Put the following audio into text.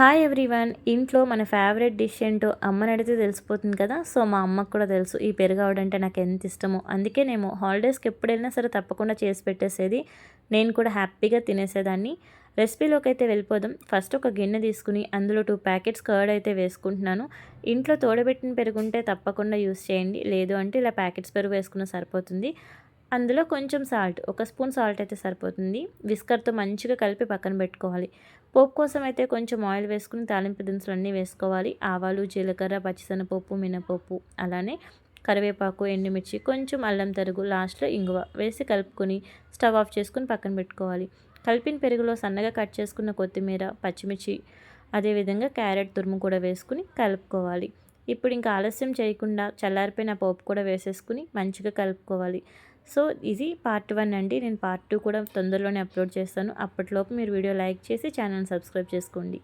Hi everyone ఇంట్లో మన favourite dish ఏంటో అమ్మని అడిగితే తెలిసిపోతుంది కదా? సో మా అమ్మకు కూడా తెలుసు. ఈ పెరుగవడం అంటే నాకు ఎంత ఇష్టమో. అందుకే నేను హాలిడేస్కి ఎప్పుడైనా సరే తప్పకుండా చేసి పెట్టేసేది. నేను కూడా హ్యాపీగా తినేసేదాన్ని. రెసిపీలోకి అయితే వెళ్ళిపోదాం. ఫస్ట్ ఒక గిన్నె తీసుకుని అందులో టూ ప్యాకెట్స్ కర్డ్ అయితే వేసుకుంటున్నాను. ఇంట్లో తోడబెట్టిన పెరుగుంటే తప్పకుండా యూస్ చేయండి. లేదు అంటే ఇలా ప్యాకెట్స్ పెరుగు వేసుకున్న సరిపోతుంది. అందులో కొంచెం సాల్ట్ ఒక స్పూన్ సాల్ట్ అయితే సరిపోతుంది. విస్కర్తో మంచిగా కలిపి పక్కన పెట్టుకోవాలి. పోపు కోసం అయితే కొంచెం ఆయిల్ వేసుకుని తాలింపు దినుసులు అన్నీ వేసుకోవాలి. ఆవాలు జీలకర్ర పచ్చిశనగపప్పు మినపప్పు అలానే కరివేపాకు ఎండుమిర్చి కొంచెం అల్లం తరుగు లాస్ట్లో ఇంగువ వేసి కలుపుకొని స్టవ్ ఆఫ్ చేసుకుని పక్కన పెట్టుకోవాలి. కలిపిన పెరుగులో సన్నగా కట్ చేసుకున్న కొత్తిమీర పచ్చిమిర్చి అదేవిధంగా క్యారెట్ తురుము కూడా వేసుకుని కలుపుకోవాలి. ఇప్పుడు ఇంకా ఆలస్యం చేయకుండా చల్లారిపోయిన పోపు కూడా వేసేసుకుని మంచిగా కలుపుకోవాలి. సో ఇది పార్ట్ వన్ అండి. నేను పార్ట్ టూ కూడా తొందరలోనే అప్లోడ్ చేస్తాను. అప్పటిలోపు మీరు వీడియో లైక్ చేసి ఛానల్ సబ్స్క్రైబ్ చేసుకోండి.